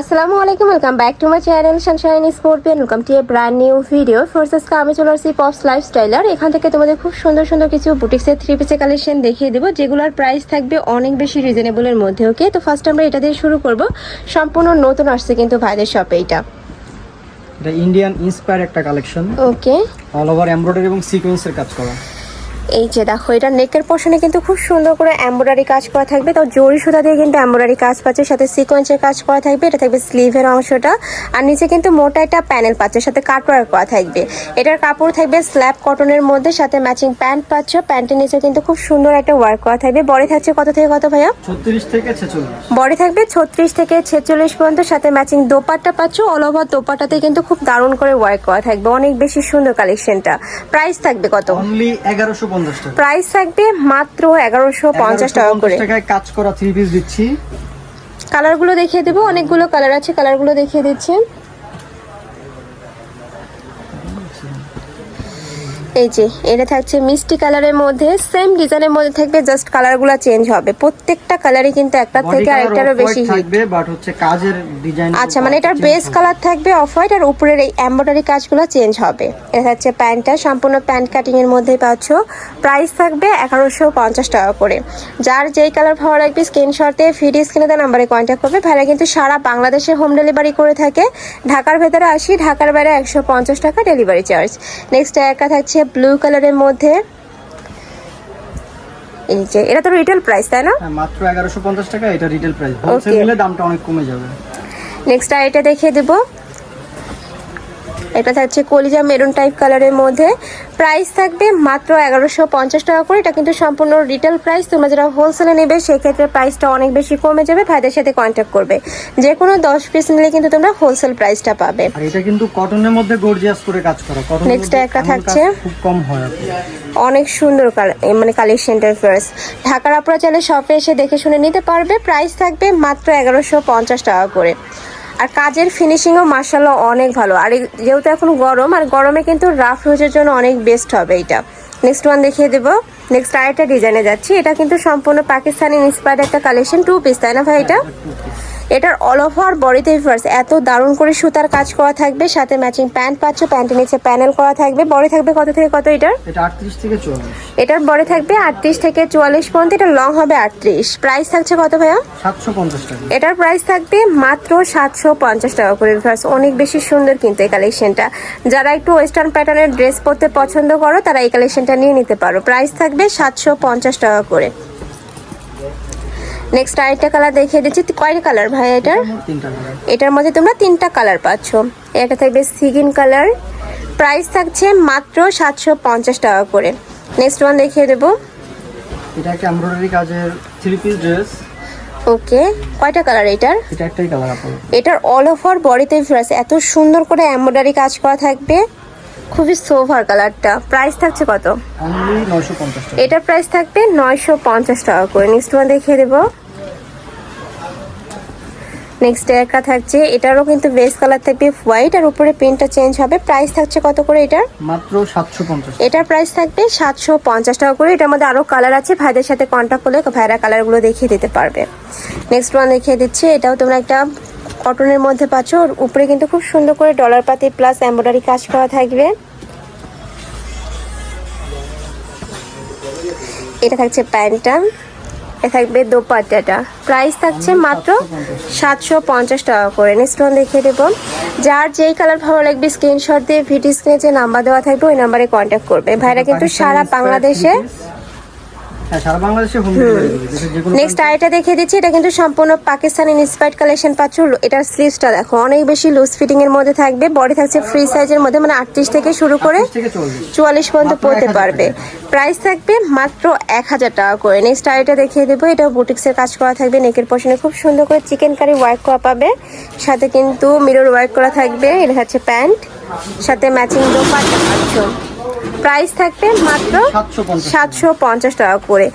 আসসালামু আলাইকুম welcome back to my channel sunshine স্পোর্টবিয়ান welcome to a brand new video ফোর্সেসকে আমি চলে আসছি পপস লাইফস্টাইলার এখান থেকে তোমাদের খুব সুন্দর সুন্দর কিছু বুটিক্সের থ্রি পিসের কালেকশন দেখিয়ে দেবো যেগুলোর প্রাইস থাকবে অনেক বেশি রিজনেবলের মধ্যে ওকে তো ফার্স্ট আমরা এটা দিয়ে শুরু করব। সম্পূর্ণ নতুন আসছে কিন্তু ভাইদের শপে এটা। এটা ইন্ডিয়ান ইন্সপায়ার একটা collection okay all over embroidery এবং সিকোয়েন্সের কাজ করা। এই যে দেখো এটা নেকের পোর্শনে কিন্তু খুব সুন্দর করে এমব্রয়ডারি কাজ করা থাকবে। তো জরি সুতা দিয়ে কিন্তু এমব্রয়ডারি কাজ পাচ্ছে সাথে সিকোয়েন্সের কাজ করা থাকবে এটা থাকবে স্লিভের অংশটা। আর নিচে কিন্তু মোটা একটা প্যানেল পাচ্ছে সাথে কাটওয়ার্ক করা থাকবে। এটার কাপড় থাকবে স্ল্যাব কটনের মধ্যে সাথে ম্যাচিং প্যান্ট পাচ্ছ। প্যান্টের নিচে কিন্তু খুব সুন্দর একটা ওয়ার্ক করা থাকবে। বডি থাকছে কত থেকে কত ভাইয়া? ছত্রিশ থেকে ছেচল্লিশ। বডি থাকবে ছত্রিশ থেকে ছেচল্লিশ পর্যন্ত সাথে ম্যাচিং দোপাট্টা পাচ্ছ। অল ওভার দোপাট্টাতে কিন্তু খুব দারুণ করে ওয়ার্ক করা থাকবে। অনেক বেশি সুন্দর কালেকশনটা প্রাইস থাকবে কত? অনলি এগারোশো টাকা। প্রাইস থাকবে মাত্র এগারোশো পঞ্চাশ টাকা করে। টাকায় কাজ করা থ্রি পিস দিচ্ছি। কালারগুলো দেখিয়ে দেবো অনেকগুলো কালার আছে কালারগুলো দেখিয়ে দিচ্ছি। এই যে এটা থাকছে মিষ্টি কালারের মধ্যে সেম ডিজাইনের মধ্যে থাকবে জাস্ট কালারগুলো চেঞ্জ হবে। প্রত্যেকটা কালারই কিন্তু একটা থেকে আরেকটারও বেশি হিট থাকবে বাট হচ্ছে কাজের ডিজাইন আচ্ছা মানে এটার বেস কালার থাকবে অফ হোয়াইট আর উপরের এই এমব্রয়ডারি কাজগুলো চেঞ্জ হবে। এটা হচ্ছে প্যান্টটা সম্পূর্ণ প্যান্ট কাটিং এর মধ্যেই পাচ্ছ। প্রাইস থাকবে এগারোশো পঞ্চাশ টাকা করে। যার যেই কালার ভালো লাগবে স্ক্রিনশটে ফিডি স্ক্রিনে দেওয়া নাম্বারে কন্ট্যাক্ট করবে। ভাইরা কিন্তু সারা বাংলাদেশে হোম ডেলিভারি করে থাকে। ঢাকার ভেতরে আসি ঢাকার বাইরে একশো পঞ্চাশ টাকা ডেলিভারি চার্জ নেক্সট একটা থাকছে ব্লু কালারের মধ্যে। এই যে এটা তো রিটেল প্রাইস তাই না? হ্যাঁ, মাত্র এগারোশো পঞ্চাশ টাকা এটা রিটেল প্রাইস হোলসেল দামটা অনেক কমে যাবে। নেক্সট আর এটা দেখিয়ে দেব। এটা থাকছে কলিজা মেরুন টাইপ কালারের মধ্যে। প্রাইস থাকবে মাত্র এগারোশো পঞ্চাশ টাকা করে। এটা কিন্তু সম্পূর্ণ রিটেল প্রাইস তোমরা যারা হোলসেলে নেবে সেক্ষেত্রে প্রাইসটা অনেক বেশি কমে যাবে। ভাইদের সাথে কন্ট্যাক্ট করবে। যে কোনো দশ পিস নিলে কিন্তু তোমরা হোলসেল প্রাইসটা পাবে। আর এটা কিন্তু কটনের মধ্যে গর্জিয়াস করে কাজ করা। Next একটা থাকছে। খুব কম হয় অনেক সুন্দর মানে কালেকশনটার ফার্স্ট ঢাকার আপনারা চাইলে শপে এসে দেখে শুনে নিতে পারবে। প্রাইস থাকবে মাত্র এগারোশো পঞ্চাশ টাকা করে। আর কাজের ফিনিশিংও মার্শাল্লাহ অনেক ভালো। আর যেহেতু এখন গরম, আর গরমে কিন্তু রাফ রোজের জন্য অনেক বেস্ট হবে এটা নেক্সট ওয়ান দেখিয়ে দেবো। নেক্সট আরেকটা ডিজাইনে যাচ্ছি। এটা কিন্তু সম্পূর্ণ পাকিস্তানি ইন্সপায়ার্ড একটা কালেকশন টু পিস তাই না ভাই এটা? এটার অল ওভার বডিতে ফার্স এত দারুণ করে সুতার কাজ করা থাকবে সাথে ম্যাচিং প্যান্ট পাচ্ছ প্যান্টের নিচে প্যানেল করা থাকবে বডি থাকবে কত থেকে কত এটার? এটার বড় থাকবে আটত্রিশ থেকে চুয়াল্লিশ পর্যন্ত এটা লং হবে আটত্রিশ। প্রাইস থাকছে কত ভাইয়া? সাতশো পঞ্চাশ এটার প্রাইস থাকবে মাত্র সাতশো পঞ্চাশ টাকা করে ভিউয়ার্স অনেক বেশি সুন্দর কিন্তু এই কালেকশনটা যারা একটু ওয়েস্টার্ন প্যাটার্নের ড্রেস পরতে পছন্দ করো তারা এই কালেকশনটা নিয়ে নিতে পারো। প্রাইস থাকবে সাতশো পঞ্চাশ টাকা করে। নেক্সট আরেকটা কালার দেখিয়ে দিচ্ছি। কয়টা কালার ভাই এটার? এটার মধ্যে তোমরা তিনটা কালার পাচ্ছ। একটা থাকবে সিগিন কালার প্রাইস থাকছে মাত্র সাতশো পঞ্চাশ টাকা করে। নেক্সট ওয়ান দেখিয়ে দেবো। এটা একটা এমব্রয়ডারি কাজের থ্রি পিস ড্রেস ওকে কয়টা কালার এটার? এটা একটাই কালার এটার অল ওভার বডিতে ফ্রেস এত সুন্দর করে এমব্রয়ডারি কাজ করা থাকবে। খুবই সোভার কালারটা। প্রাইস থাকছে কত? এটার প্রাইস থাকবে নয়শো পঞ্চাশ টাকা করে। নেক্সট ওয়ান দেখিয়ে দেবো। নেক্সট একটা থাকছে। এটারও কিন্তু বেস কালার থাকবে হোয়াইট আর উপরে প্রিন্টটা চেঞ্জ হবে। প্রাইস থাকছে কত করে এটার? মাত্র সাতশো পঞ্চাশ এটার প্রাইস থাকবে সাতশো পঞ্চাশ টাকা করে। এটার মধ্যে আরও কালার আছে। ভাইদের সাথে কন্ট্যাক্ট করলে ভাইরা কালারগুলো দেখিয়ে দিতে পারবে। নেক্সট ওয়ান দেখিয়ে দিচ্ছি। এটাও তোমরা একটা কটনের মধ্যে পাচ্ছ ওর উপরে কিন্তু খুব সুন্দর করে ডলার পাতি প্লাস এমব্রয়ডারি কাজ করা থাকবে। এটা থাকছে প্যান্টটা এটা থাকবে দোপাট্টাটা। প্রাইস থাকছে মাত্র সাতশো পঞ্চাশ টাকা করে। নেক্সট ওয়ান দেখিয়ে দেবো। যার যেই কালার ভালো লাগবে স্ক্রিনশট দিয়ে ভিডিও স্ক্রিনে যে নাম্বার দেওয়া থাকবে ওই নাম্বারে কন্ট্যাক্ট করবে। ভাইরা কিন্তু সারা বাংলাদেশে নেক্সট আরেকটা দেখিয়ে দিচ্ছি এটা কিন্তু সম্পূর্ণ পাকিস্তানি ইন্সপায়ার্ড কালেকশন পাচ্ছ। এটার স্লিভসটা দেখো অনেক বেশি লুজ ফিটিং এর মধ্যে থাকবে বডি থাকছে ফ্রি সাইজের মধ্যে মানে আটত্রিশ থেকে শুরু করে 30 থেকে চল্লিশ। চুয়াল্লিশ পর্যন্ত পড়তে পারবে। প্রাইস থাকবে মাত্র এক হাজার টাকা করে। নেক্সট আরেকটা দেখিয়ে দেবো এটা বুটিক্সের কাজ করা থাকবে নেকের পশনে খুব সুন্দর করে চিকেন কারি ওয়ার্ক করা পাবে। সাথে কিন্তু মিরর ওয়ার্ক করা থাকবে এটা হচ্ছে প্যান্ট। সাথে ম্যাচিং দোপাট্টা পাচ্ছ। প্রাইস থাকবে মাত্র সাতশো পঞ্চাশ টাকা। করে।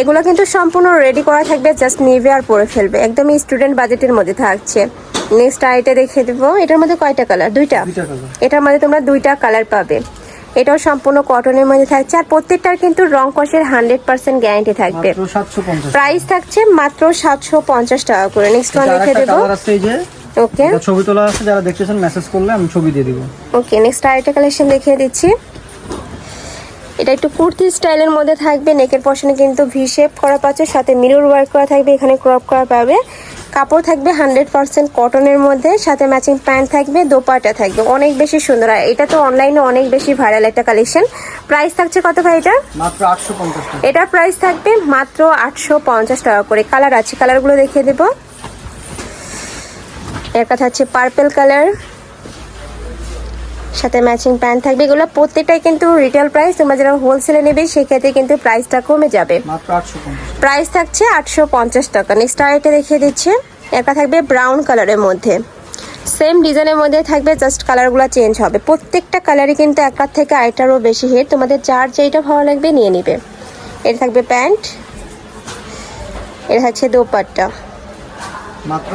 এগুলো কিন্তু সম্পূর্ণ রেডি করা থাকবে জাস্ট নিভে আর পরে ফেলবে। একদমই স্টুডেন্ট বাজেটের মধ্যে থাকছে। নেক্সট আইটা দেখে দেবো। এটার মধ্যে কয়টা কালার দুইটা? এটার মধ্যে তোমরা দুইটা কালার পাবে। এটাও সম্পূর্ণ কটনের মধ্যে থাকছে। আর প্রত্যেকটার কিন্তু রং কষের হান্ড্রেড পার্সেন্ট গ্যারান্টি থাকবে। প্রাইস থাকছে মাত্র সাতশো পঞ্চাশ টাকা করে। নেক্সট ওয়ান দেখে দেবো। ওকে ছবি তোলা আছে যারা দেখতেছেন মেসেজ করলে আমি ছবি দিয়ে দিব। ওকে নেক্সট আরেকটা কালেকশন দেখিয়ে দিচ্ছি। এটা একটু কুর্তি স্টাইলের মধ্যে থাকবে নেকের পশনে কিন্তু ভি শেপ করা পাচ্ছে সাথে মিরর ওয়ার্ক করা থাকবে এখানে ক্রপ করা পাবে। কাপড় থাকবে হান্ড্রেড পার্সেন্ট কটনের মধ্যে সাথে ম্যাচিং প্যান্ট থাকবে দোপাটা থাকবে অনেক বেশি সুন্দর। আর এটা তো অনলাইনে অনেক বেশি ভাইরাল একটা কালেকশন প্রাইস থাকছে কত ভাই এটা এটার প্রাইস থাকবে মাত্র আটশো পঞ্চাশ টাকা করে। কালার আছে কালারগুলো দেখিয়ে দেবো। এর কথা হচ্ছে পার্পেল কালার সাথে ম্যাচিং প্যান্ট থাকবে। এগুলো প্রত্যেকটাই কিন্তু রিটেল প্রাইস তোমরা যারা হোলসেলে নেবে সেক্ষেত্রে কিন্তু প্রাইসটা কমে যাবে। প্রাইস থাকছে আটশো পঞ্চাশ টাকা। নেক্সট আরেকটা দেখিয়ে দিচ্ছে। একটা থাকবে ব্রাউন কালারের মধ্যে। সেম ডিজাইনের মধ্যে থাকবে জাস্ট কালারগুলো চেঞ্জ হবে। প্রত্যেকটা কালারই কিন্তু একটার থেকে আরেকটারও বেশি হিট তোমাদের যার যেইটা ভালো লাগবে নিয়ে নিবে। এটা থাকবে প্যান্ট। এটা থাকছে দোপাট্টা। মাত্র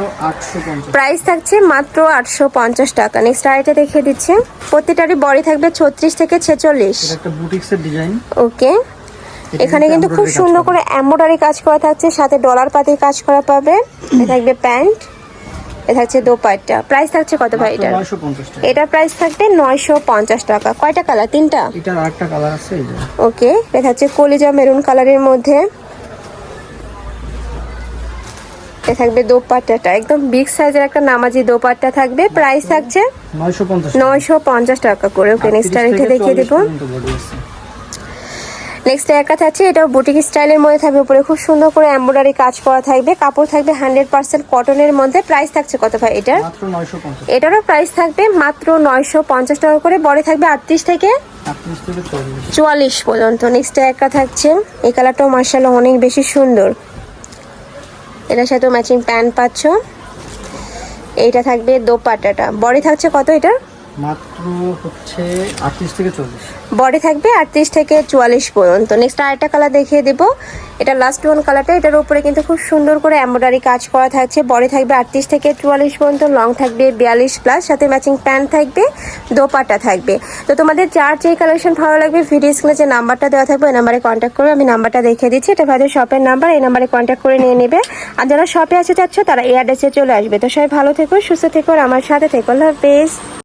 প্রাইস থাকছে মাত্র আটশো পঞ্চাশ টাকা। নেক্সট আরেকটা দেখিয়ে দিচ্ছে। প্রত্যেকটারই বডি থাকবে ছত্রিশ থেকে ছেচল্লিশ। এটা একটা বুটিক্সের ডিজাইন। ওকে। এখানে কিন্তু খুব সুন্দর করে। এমব্রয়ডারি কাজ করা থাকছে সাথে ডলার পাতির কাজ করা পাবে। এ থাকবে প্যান্ট এ থাকছে দোপাট্টা। প্রাইস থাকছে কত ভাই নয়শো পঞ্চাশ প্রাইস থাকবে নয়শো পঞ্চাশ টাকা। কয়টা কালার? তিনটা? এটার আরেকটা কালার আছে ওকে। এটা হচ্ছে কলিজা মেরুন কালারের মধ্যে। এ থাকবে দোপাট্টাটা। একদম বিগ সাইজের একটা নামাজি দোপাট্টা থাকবে। প্রাইস থাকছে নয়শো পঞ্চাশ টাকা। করে। ওকে নেক্সট আরেকটা দেখিয়ে দেবো। নেক্সট একটা থাকছে। এটাও বুটিক স্টাইলের মধ্যে থাকবে। উপরে খুব সুন্দর করে এমব্রয়ডারি কাজ করা থাকবে। কাপড় থাকবে হান্ড্রেড পার্সেন্ট কটনের মধ্যে। প্রাইস থাকছে কত ভাই এটার? এটারও প্রাইস থাকবে মাত্র নয়শো পঞ্চাশ টাকা করে। বড় থাকবে আটত্রিশ থেকে চুয়াল্লিশ পর্যন্ত। নেক্সট একটা থাকছে। এই কালারটাও মার্শাল অনেক বেশি সুন্দর। এটার সাথে ম্যাচিং প্যান্ট পাচ্ছ। এইটা থাকবে দোপাট্টাটা। বডি থাকছে কত এটার মাত্র হচ্ছে আটত্রিশ থেকে চল্লিশ। বডি থাকবে আটত্রিশ থেকে চুয়াল্লিশ পর্যন্ত। নেক্সট আরেকটা কালার দেখিয়ে দেব। এটা লাস্ট ওয়ান কালারটা এটার উপরে কিন্তু খুব সুন্দর করে এমব্রয়ডারি কাজ করা থাকছে। বডি থাকবে আটত্রিশ থেকে চুয়াল্লিশ পর্যন্ত। লং থাকবে বিয়াল্লিশ প্লাস সাথে ম্যাচিং প্যান্ট থাকবে। দোপাট্টা থাকবে। তো তোমাদের যার যে কালেকশন ভালো লাগবে ভিডিও স্ক্রিনে যে নাম্বারটা দেওয়া থাকবে, ওই নাম্বারে কন্ট্যাক্ট করে আমি নাম্বারটা দেখিয়ে দিচ্ছি। এটা ভাইদের শপের নাম্বার এই নাম্বারে কন্ট্যাক্ট করে নিয়ে নেবে। আর যারা শপে আসতে চাচ্ছ, তারা এই অ্যাড্রেসে চলে আসবে। তো সবাই ভালো থেকো, সুস্থ থেকো, আর আমার সাথে থেকো। আল্লাহ হাফেজ।